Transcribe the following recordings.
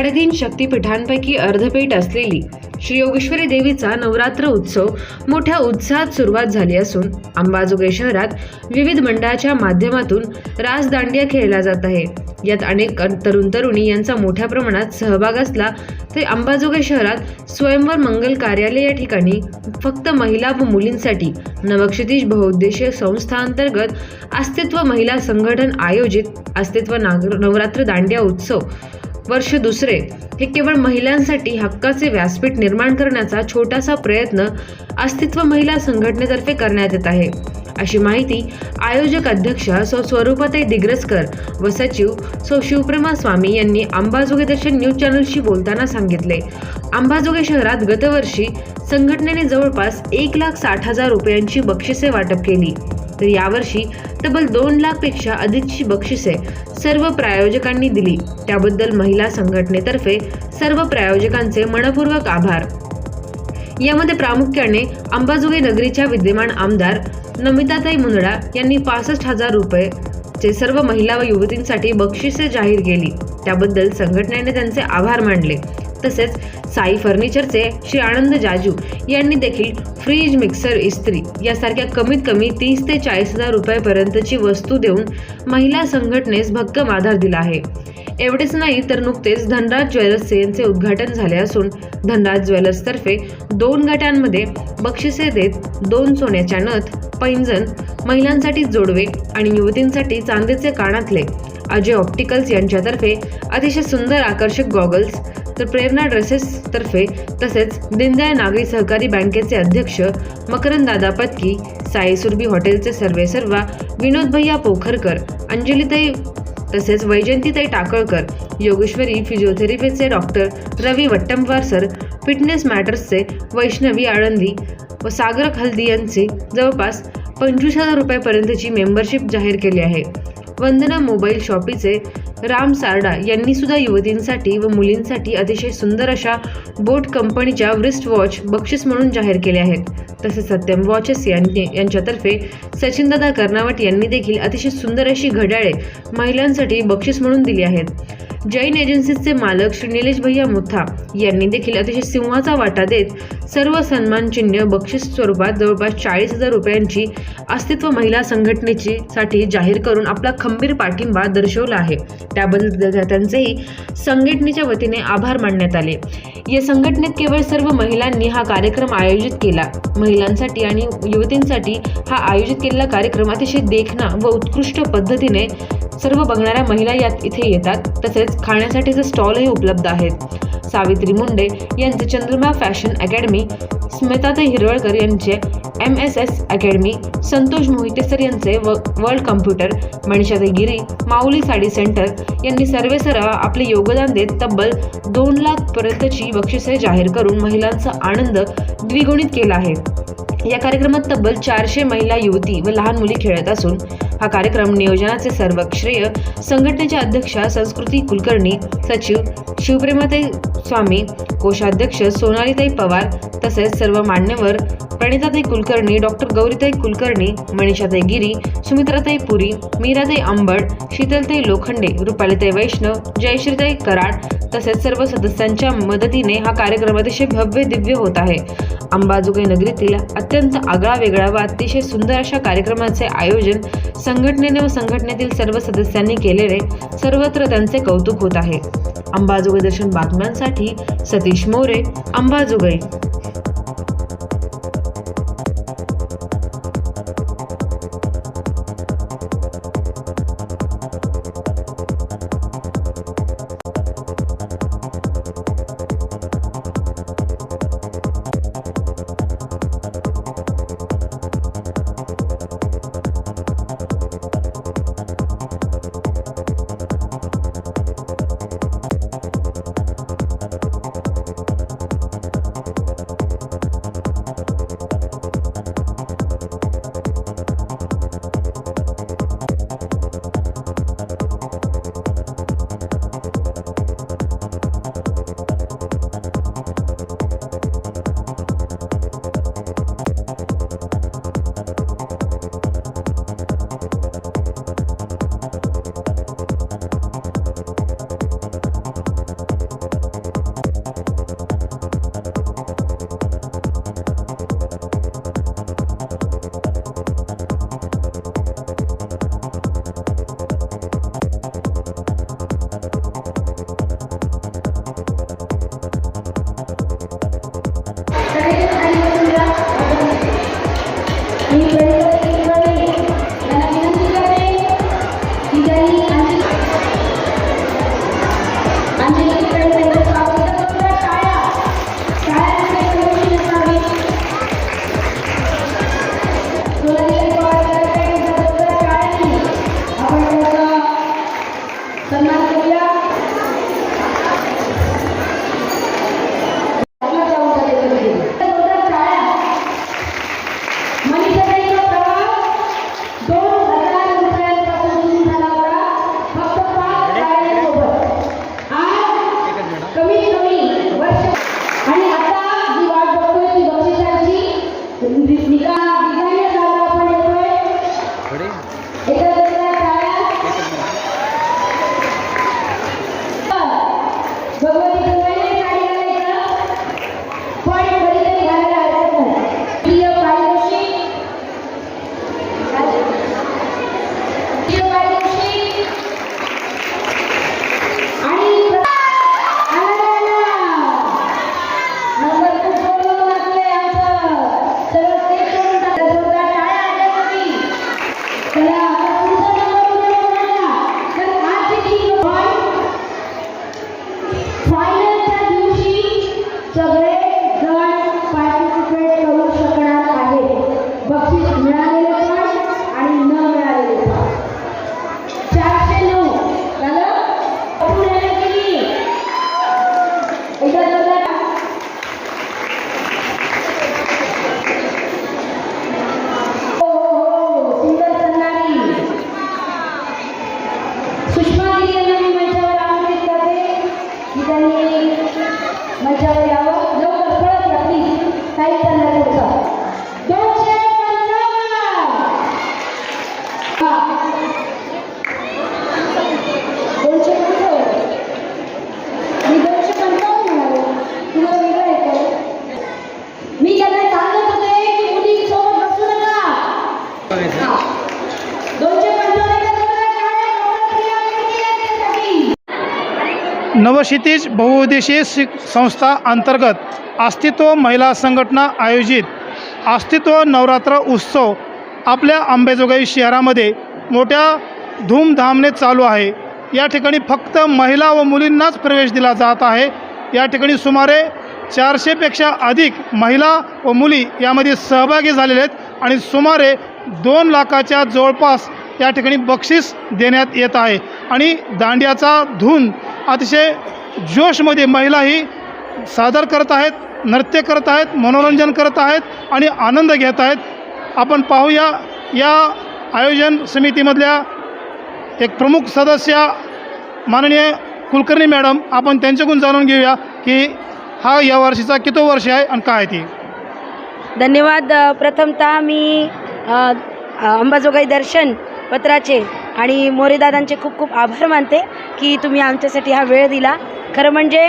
साडेतीन शक्तिपीठांपैकी अर्धपीठ असलेली श्री योगेश्वरी देवीचा नवरात्र उत्सव मोठ्या उत्साहात सुरुवात झाली असून अंबाजोगाई शहरात विविध मंडळाच्या माध्यमातून रासदांडिया खेळला जात आहे. यात अनेक तरुण तरुणी यांचा मोठ्या प्रमाणात सहभाग असला तरी अंबाजोगाई शहरात स्वयंवर मंगल कार्यालय या ठिकाणी फक्त महिला व मुलींसाठी नवक्षितिज बहुउद्देशीय संस्थांतर्गत अस्तित्व महिला संघटन आयोजित अस्तित्व नागर नवरात्र दांडिया उत्सव वर्ष दुसरे. हे केवळ महिलांसाठी हक्काचे व्यासपीठ निर्माण करण्याचा छोटासा प्रयत्न अस्तित्व महिला संघटनेतर्फे करण्यात येत आहे. अशी माहिती आयोजक अध्यक्षा सौ स्वरूपाताई दिग्रसकर व सचिव सौ शिवप्रमा स्वामी यांनी अंबाजोगे दर्शन न्यूज चॅनलशी बोलताना सांगितले. अंबाजोगे शहरात गतवर्षी संघटनेने जवळपास एक लाख साठ हजार रुपयांची बक्षिसे वाटप केली. तर यावर्षी तब्बल दोन लाखपेक्षा अधिकची बक्षिसे सर्व प्रायोजकांनी दिली. त्याबद्दल महिला संघटनेतर्फे सर्व प्रायोजकांचे मनपूर्वक आभार. यामध्ये प्रामुख्याने अंबाजोगाई नगरीच्या विद्यमान आमदार नमिताताई मुंदडा यांनी पासष्ट हजार रुपये चे सर्व महिला व युवतींसाठी बक्षिसे जाहीर केली. त्याबद्दल संघटनेने त्यांचे आभार मानले. तसेच साई फर्निचरचे श्री आनंद जाजू यांनी देखील फ्रीज मिक्सर इस्त्री यासारख्या कमीत कमी तीस ते चाळीस हजार रुपयापर्यंतची वस्तू देऊन महिला संघटनेस भक्कम आधार दिला आहे. एवढेच नाही तर नुकतेच धनराज ज्वेलर्स यांचे उद्घाटन झाले असून धनराज ज्वेलर्सतर्फे दोन गटांमध्ये बक्षिसे देत दोन सोन्याच्या नथ पैंजण महिलांसाठी जोडवे आणि युवतींसाठी चांदीचे कानातले अजय ऑप्टिकल्स यांच्यातर्फे अतिशय सुंदर आकर्षक गॉगल्स तर प्रेरणा ड्रेसेसतर्फे तसेच दीनदयाळ नागरी सहकारी बँकेचे अध्यक्ष मकरंदादा पत्की साई सुरभी हॉटेलचे सर्वेसर्वा विनोद भैया पोखरकर अंजलीताई तसेच वैजंतीताई Takalkar Yogeshwari फिजिओथेरपीचे doctor Ravi Wattamwar sir fitness मॅटर्सचे Vaishnavi Alandi व सागर हल्दी यांचे जवळपास पंचवीस हजार रुपयापर्यंतची मेंबरशिप जाहीर केली आहे. वंदना मोबाईल शॉपीचे राम सारडा यांनी सुद्धा युवतींसाठी व मुलींसाठी अतिशय सुंदर अशा बोट कंपनीच्या व्रिस्ट वॉच बक्षीस म्हणून जाहीर केले आहेत. तसेच सत्यम वॉचेस यांनी यांच्यातर्फे सचिनदादा कर्नावट यांनी देखील अतिशय सुंदर अशी घड्याळे महिलांसाठी बक्षीस म्हणून दिली आहेत. जैन एजन्सीजचे मालक श्री निलेश भैया मुथा यांनी देखील अतिशय सिंहाचा वाटा देत सर्व सन्मान चिन्ह बक्षीस स्वरूपात जवळपास चाळीस हजार रुपयांची अस्तित्व महिला संघटनेची साठी जाहीर करून आपला खंबीर पाठिंबा दर्शवला आहे. त्याबद्दल त्यांचेही संघटनेच्या वतीने आभार मानण्यात आले. या संघटनेत केवळ सर्व महिलांनी हा कार्यक्रम आयोजित केला. महिलांसाठी आणि युवतींसाठी हा आयोजित केलेला कार्यक्रम अतिशय देखणा व उत्कृष्ट पद्धतीने सर्व बघणाऱ्या महिला यात इथे येतात. तसेच खाण्यासाठीचे स्टॉलही उपलब्ध आहेत. सावित्री मुंडे यांचे चंद्रमा फॅशन अकॅडमी स्मिताताई हिरवळकर यांचे M S S academy Santosh Mohite sir यांचे व वर्ल्ड कम्प्युटर मनीषाताई गिरी माऊली साडी सेंटर यांनी सर्वेसर्वा आपले योगदान देत तब्बल दोन लाख पर्यंतची बक्षिसे जाहीर करून महिलांचा आनंद द्विगुणित केला आहे. या कार्यक्रमात तब्बल चारशे महिला युवती व लहान मुली खेळत असून हा कार्यक्रम नियोजनाचे सर्व श्रेय संघटनेच्या अध्यक्षा संस्कृती कुलकर्णी सचिव शिवप्रेमाताई स्वामी कोषाध्यक्ष सोनालीताई पवार तसेच सर्व मान्यवर प्रणिताताई कुलकर्णी डॉक्टर गौरीताई कुलकर्णी मनीषाताई गिरी सुमित्राताई पुरी मीराताई आंबड शीतलताई लोखंडे रुपालीताई वैष्णव जयश्रीताई कराड तसेच सर्व सदस्यांच्या मदतीने हा कार्यक्रम अतिशय भव्य दिव्य होत आहे. अंबाजोगाई नगरीतील अत्यंत आगळा वेगळा व अतिशय सुंदर अशा कार्यक्रमाचे आयोजन संघटनेने व संघटनेतील सर्व सदस्यांनी केलेले सर्वत्र त्यांचे कौतुक होत आहे. अंबाजोगाई दर्शन बातम्यांसाठी सतीश मोरे अंबाजोगाई. सन्मान सुषमा दिदी नवक्षितिज बहुउद्देशीय शिक संस्था अंतर्गत अस्तित्व महिला संघटना आयोजित अस्तित्व नवरात्र उत्सव आपल्या अंबेजोगाई शहरामध्ये मोठ्या धूमधामने चालू आहे. या ठिकाणी फक्त महिला व मुलींनाच प्रवेश दिला जात आहे. या ठिकाणी सुमारे चारशेपेक्षा अधिक महिला व मुली यामध्ये सहभागी झालेले आहेत आणि सुमारे दोन लाखाच्या जवळपास या ठिकाणी बक्षीस देण्यात येत आहे. आणि दांड्याचा धून अतिशय जोशमध्ये महिलाही सादर करत आहेत नृत्य करत आहेत मनोरंजन करत आहेत आणि आनंद घेत आहेत. आपण पाहूया या आयोजन समितीमधल्या एक प्रमुख सदस्य माननीय कुलकर्णी मॅडम आपण त्यांच्याकडून जाणून घेऊया की हा या वर्षीचा किती वर्ष आहे आणि काय ती. धन्यवाद. प्रथमतः मी अंबाजोगाई दर्शन पत्राचे आणि मोरेदादांचे खूप खूप आभार मानते की तुम्ही आमच्यासाठी हा वेळ दिला. खरं म्हणजे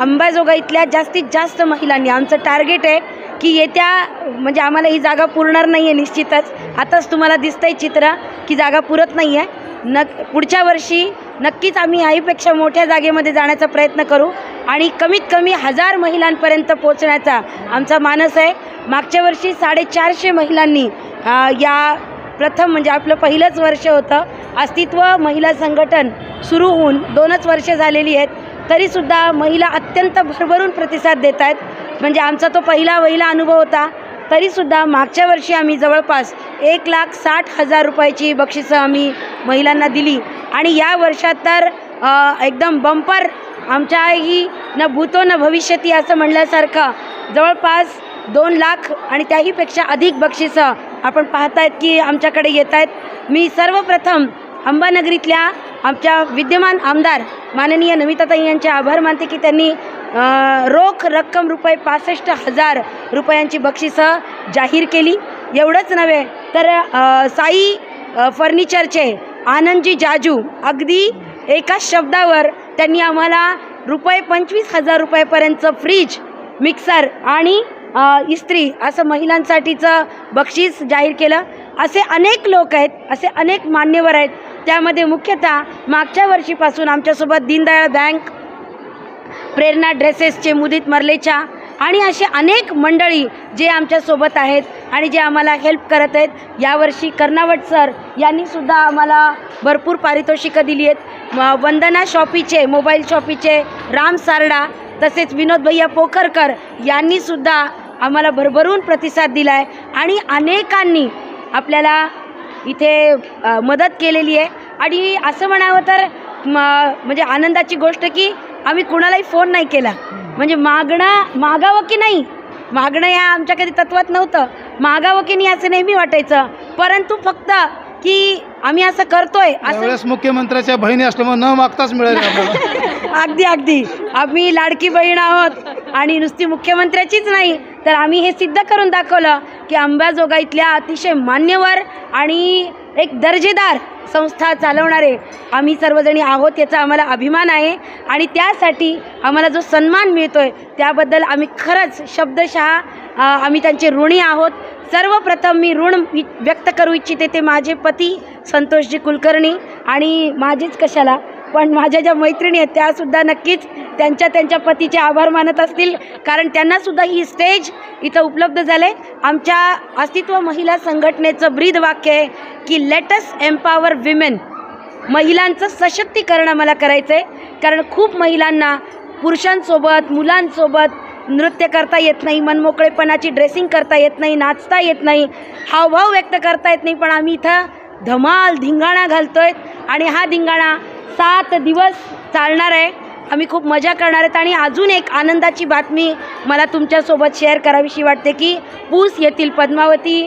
अंबाजोगा इथल्या जास्तीत जास्त महिलांनी आमचं टार्गेट आहे की येत्या म्हणजे आम्हाला ही जागा पुरणार नाही आहे निश्चितच. आताच तुम्हाला दिसतंय चित्र की जागा पुरत नाही आहे न पुढच्या वर्षी नक्कीच आम्ही याहीपेक्षा मोठ्या जागेमध्ये जाण्याचा प्रयत्न करू आणि कमीत कमी हजार महिलांपर्यंत पोचण्याचा आमचा मानस आहे. मागच्या वर्षी साडेचारशे महिलांनी या प्रथम म्हणजे आपलं पहिलंच वर्ष होतं. अस्तित्व महिला संघटन सुरू होऊन दोनच वर्ष झालेली आहेत. तरीसुद्धा महिला अत्यंत भरभरून प्रतिसाद देत आहेत. म्हणजे आमचा तो पहिला वहिला अनुभव होता. तरीसुद्धा मागच्या वर्षी आम्ही जवळपास एक लाख साठ हजार रुपयाची बक्षिसं आम्ही महिलांना दिली. आणि या वर्षात तर एकदम बंपर आमच्याही न भूतो न भविष्यती असं म्हणल्यासारखं जवळपास दोन लाख आणि त्याहीपेक्षा अधिक बक्षिसं आपण पाहतायत की आमच्याकडे येत आहेत मी सर्वप्रथम अंबानगरीतल्या आमच्या विद्यमान आमदार माननीय नमिताताई यांचे आभार मानते की त्यांनी रोख रक्कम रुपये पासष्ट हजार रुपयांची बक्षिसं जाहीर केली. एवढंच नव्हे तर साई फर्निचरचे आनंदजी जाजू अगदी एकाच शब्दावर त्यांनी आम्हाला रुपये पंचवीस हजार रुपयापर्यंतचं फ्रीज मिक्सर आणि इस्त्री असं महिलांसाठीचं बक्षीस जाहीर केलं. असे अनेक लोक आहेत असे अनेक मान्यवर आहेत. त्यामध्ये मुख्यतः मागच्या वर्षीपासून आमच्यासोबत दीनदयाळ बँक प्रेरणा ड्रेसेसचे मुदित मरलेच्या आणि असे अनेक मंडळी जे आमच्यासोबत आहेत आणि जे आम्हाला हेल्प करत आहेत यावर्षी कर्नावट सर यांनीसुद्धा आम्हाला भरपूर पारितोषिकं दिली आहेत. वंदना शॉपीचे मोबाईल शॉपीचे राम सारडा तसेच विनोद भैया पोखरकर यांनीसुद्धा आम्हाला भरभरून प्रतिसाद दिला आहे आणि अनेकांनी आपल्याला इथे मदत केलेली आहे. आणि असं म्हणावं तर म म्हणजे आनंदाची गोष्ट की आम्ही कुणालाही फोन नाही केला. म्हणजे मागणं मागावं की नाही? मागणं या आमच्या कधी तत्वात नव्हतं. मागावं की नाही असं नेहमी वाटायचं. परंतु फक्त की आम्ही असं करतोय असं त्यावेळेस मुख्यमंत्र्याच्या बहिणी असल्यामुळे न मागताच मिळेल आपल्याला. अगदी अगदी. आम्ही लाडकी बहीण आहोत आणि नुसती मुख्यमंत्र्याचीच नाही तर आम्ही हे सिद्ध करून दाखवलं की अंबाजोगाईतल्या अतिशय मान्यवर आणि एक दर्जेदार संस्था चालवणारे आम्ही सर्वजणी आहोत याचा आम्हाला अभिमान आहे. आणि त्यासाठी आम्हाला जो सन्मान मिळतो आहे त्याबद्दल आम्ही खरंच शब्दशः आम्ही त्यांचे ऋणी आहोत. सर्वप्रथम मी ऋण वि- व्यक्त करू इच्छिते ते माझे पती संतोषजी कुलकर्णी. आणि माझेच कशाला पण माझ्या ज्या मैत्रिणी आहेत त्यासुद्धा नक्कीच त्यांच्या त्यांच्या पतीचे आभार मानत असतील. कारण त्यांनासुद्धा ही स्टेज इथं उपलब्ध झाले आमच्या अस्तित्व महिला संघटनेचं ब्रीद वाक्य आहे की लेटस एम्पावर विमेन महिलांचं सशक्तीकरण आम्हाला करायचं आहे कारण खूप महिलांना पुरुषांसोबत मुलांसोबत नृत्य करता येत नाही मनमोकळेपणाची ड्रेसिंग करता येत नाही नाचता येत नाही हावभाव व्यक्त करता येत नाही. पण आम्ही इथं धमाल धिंगाणा घालतो आहे आणि हा धिंगाणा सात दिवस चालणार आहे. आम्ही खूप मजा करणार आहेत आणि अजून एक आनंदाची बातमी मला तुमच्यासोबत शेअर करावीशी वाटते की पूस येथील पद्मावती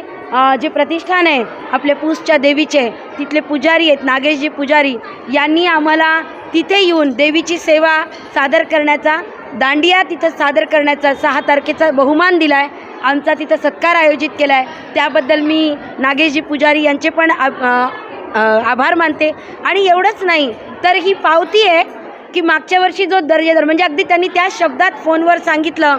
जे प्रतिष्ठान आहे आपल्या पूसच्या देवीचे तिथले पुजारी आहेत नागेशजी पुजारी यांनी आम्हाला तिथे येऊन देवीची सेवा सादर करण्याचा दांडिया तिथं सादर करण्याचा सहा तारखेचा बहुमान दिला आहे आमचा तिथं सत्कार आयोजित केला आहे त्याबद्दल मी नागेशजी पुजारी यांचे पण आभार मानते. आणि एवढंच नाही तर ही पावती आहे की मागच्या वर्षी जो दर्जेदार म्हणजे अगदी त्यांनी त्या शब्दात फोनवर सांगितलं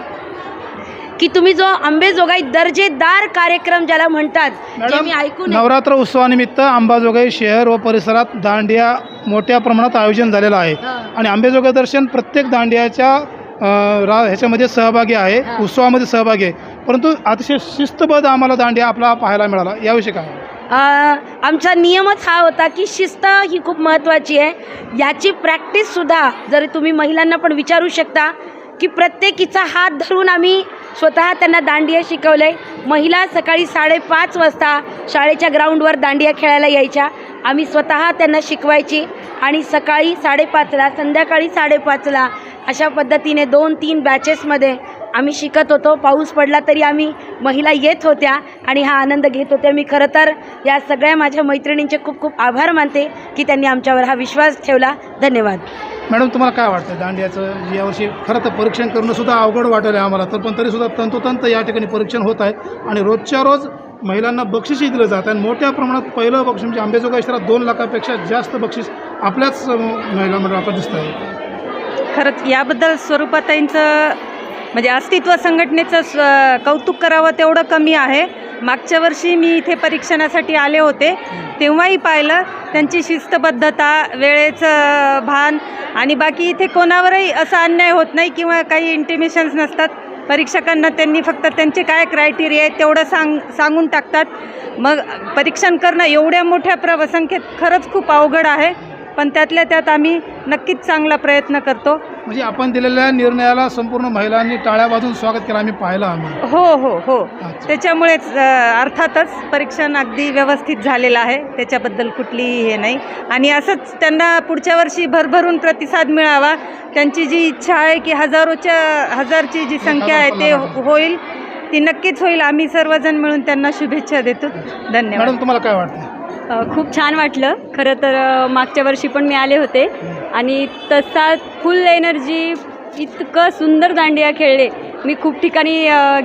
की तुम्ही जो आंबेजोगाई दर्जेदार कार्यक्रम ज्याला म्हणतात जे मी ऐकून नवरात्र उत्सवानिमित्त अंबाजोगाई शहर व परिसरात दांडिया मोठ्या प्रमाणात आयोजन झालेलं आहे. आणि आंबेजोगाई दर्शन प्रत्येक दांडियाच्या रा ह्याच्यामध्ये सहभागी आहे. उत्सवामध्ये सहभागी आहे. परंतु अतिशय शिस्तबद्ध आम्हाला दांडिया आपला पाहायला मिळाला. याविषयी काय? आमचा नियमच हा होता की शिस्त ही खूप महत्त्वाची आहे. याची प्रॅक्टिससुद्धा जरी तुम्ही महिलांना पण विचारू शकता की प्रत्येकीचा हात धरून आम्ही स्वतः त्यांना दांडिया शिकवलं. आहे महिला सकाळी साडेपाच वाजता शाळेच्या ग्राउंडवर दांडिया खेळायला यायच्या. आम्ही स्वतः त्यांना शिकवायची आणि सकाळी साडेपाचला संध्याकाळी साडेपाचला अशा पद्धतीने दोन तीन बॅचेसमध्ये आम्ही शिकत होतो. पाऊस पडला तरी आम्ही महिला येत होत्या आणि हा आनंद घेत होत्या मी खरं तर या सगळ्या माझ्या मैत्रिणींचे खूप खूप आभार मानते की त्यांनी आमच्यावर हा विश्वास ठेवला. धन्यवाद. मॅडम तुम्हाला काय वाटतं? दांडियाचं यावर्षी खरं तर परीक्षण करणं सुद्धा अवघड वाटेल आहे आम्हाला तर पण तरीसुद्धा तंतोतंत या ठिकाणी परीक्षण होत आहे आणि रोजच्या रोज महिलांना बक्षीसही दिलं जातं आणि मोठ्या प्रमाणात पहिलं बक्षीस म्हणजे आंबेजोगाई शहरात दोन लाखापेक्षा जास्त बक्षीस आपल्याच अं, महिला मंडळात दिसत आहे खरंच याबद्दल स्वरूपाताईंचं म्हणजे अस्तित्व संघटनेचं स- कौतुक करावं तेवढं कमी आहे. मागच्या वर्षी मी इथे परीक्षणासाठी आले होते. तेव्हाही पाहिलं त्यांची शिस्तबद्धता वेळेचं भान आणि बाकी इथे कोणावरही असा अन्याय होत नाही किंवा काही इंटिमेशन्स नसतात. परीक्षकांना त्यांनी फक्त त्यांचे काय क्रायटेरिया आहेत तेवढं सांग सांगून टाकतात. मग परीक्षण करणं एवढ्या मोठ्या प्रसंख्येत खरंच खूप अवघड आहे. पण त्यातल्या त्यात आम्ही नक्कीच चांगला प्रयत्न करतो. म्हणजे आपण दिलेल्या निर्णयाला संपूर्ण महिलांनी टाळ्या वाजून स्वागत केलं आम्ही पाहिलं आम्ही. हो हो हो. अच्छा. त्याच्यामुळेच अ, अर्थातच परीक्षण अगदी व्यवस्थित झालेलं आहे. त्याच्याबद्दल कुठलीही हे नाही. आणि असंच त्यांना पुढच्या वर्षी भरभरून प्रतिसाद मिळावा. त्यांची जी इच्छा आहे की हजारोच्या हजारची जी संख्या आहे ते हो- होईल ती नक्कीच होईल. आम्ही सर्वजण मिळून त्यांना शुभेच्छा देतो. धन्यवाद. मॅडम तुम्हाला काय वाटतं? खूप छान वाटलं. खरं तर मागच्या वर्षी पण मी आले होते. आणि तसा फुल एनर्जी इतकं सुंदर दांडिया खेळले. मी खूप ठिकाणी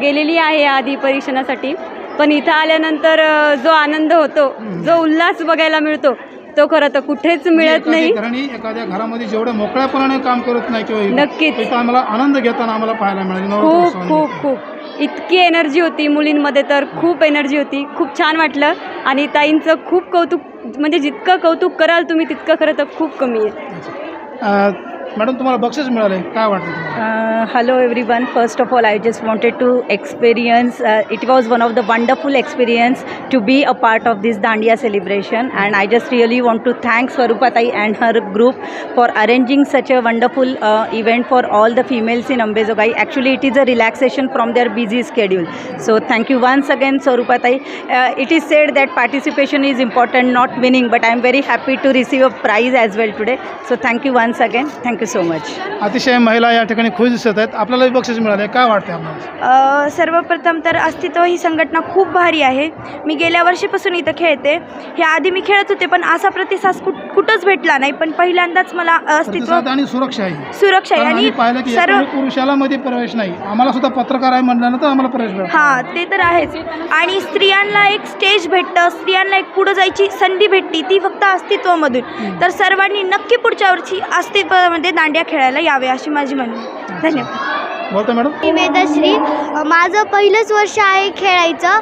गेलेली आहे आधी परीक्षणासाठी. पण इथं आल्यानंतर जो आनंद होतो जो उल्हास बघायला मिळतो तो खरं तर कुठेच मिळत नाही. एखाद्या घरामध्ये जेवढ्या मोकळ्यापणाने काम करत नाही किंवा नक्कीच. आम्हाला आनंद घेताना आम्हाला पाहायला मिळाले. खूप. खूप खूप. इतकी एनर्जी होती मुलींमध्ये तर खूप एनर्जी होती. खूप छान वाटलं. आणि ताईंचं खूप कौतुक म्हणजे जितकं कौतुक कराल तुम्ही तितकं खरं तर खूप कमी आहे. मॅडम तुम्हाला बक्षीस मिळाले काय वाटतं तुम्हाला Uh, hello everyone. First of all, I just wanted to experience. Uh, it was one of the wonderful experience to be a part of this Dandiya celebration, and I just really want to thank Swarupatai and her group for arranging such a wonderful uh, event for all the females in Ambezogai. Actually, it is a relaxation from their busy schedule. So thank you once again, Swarupatai. Uh, it is said that participation is important, not winning, but I am very happy to receive a prize as well today. So thank you once again. Thank you So much. अतिशय महिला या ठिकाणी खुश दिसत आहेत. आपल्यालाही बक्षीस मिळाले काय वाटते आपल्याला? अ, सर्वप्रथम तर अस्तित्व ही संघटना खूप भारी आहे. मी गेल्या वर्षीपासून इथं खेळते. ह्या आधी मी खेळत होते पण असा प्रतिसाद कुठ कुठंच भेटला नाही. पण पहिल्यांदाच मला अस्तित्व प्रतिसाद आणि सुरक्षा आहे सुरक्षा आहे. कारण आम्ही आणि पाहिलं की सर्व एकाही पुरुषाला मध्ये प्रवेश नाही. आम्हाला सुद्धा पत्रकार आहे म्हटल्यानंतर आम्हाला प्रवेश मिळाला हां ते तर आहेच. आणि स्त्रियांना एक स्टेज भेटतं. स्त्रियांना एक पुढं जायची संधी भेटते. ती फक्त अस्तित्वामधून. तर सर्वांनी नक्की पुढच्या वर्षी अस्तित्वामध्ये दांड्या खेळायला यावे अशी माझी म्हणणी. धन्यवाद. बोलतो मॅडम. मी वेदश्री माझं पहिलंच वर्ष आहे खेळायचं.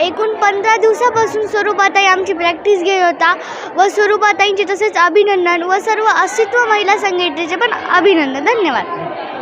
एकूण पंधरा दिवसापासून स्वरूपाताई आमची प्रॅक्टिस घेत होता व स्वरूपाताईंचे तसेच अभिनंदन व सर्व अस्तित्व महिला संघटनेचे पण अभिनंदन. धन्यवाद.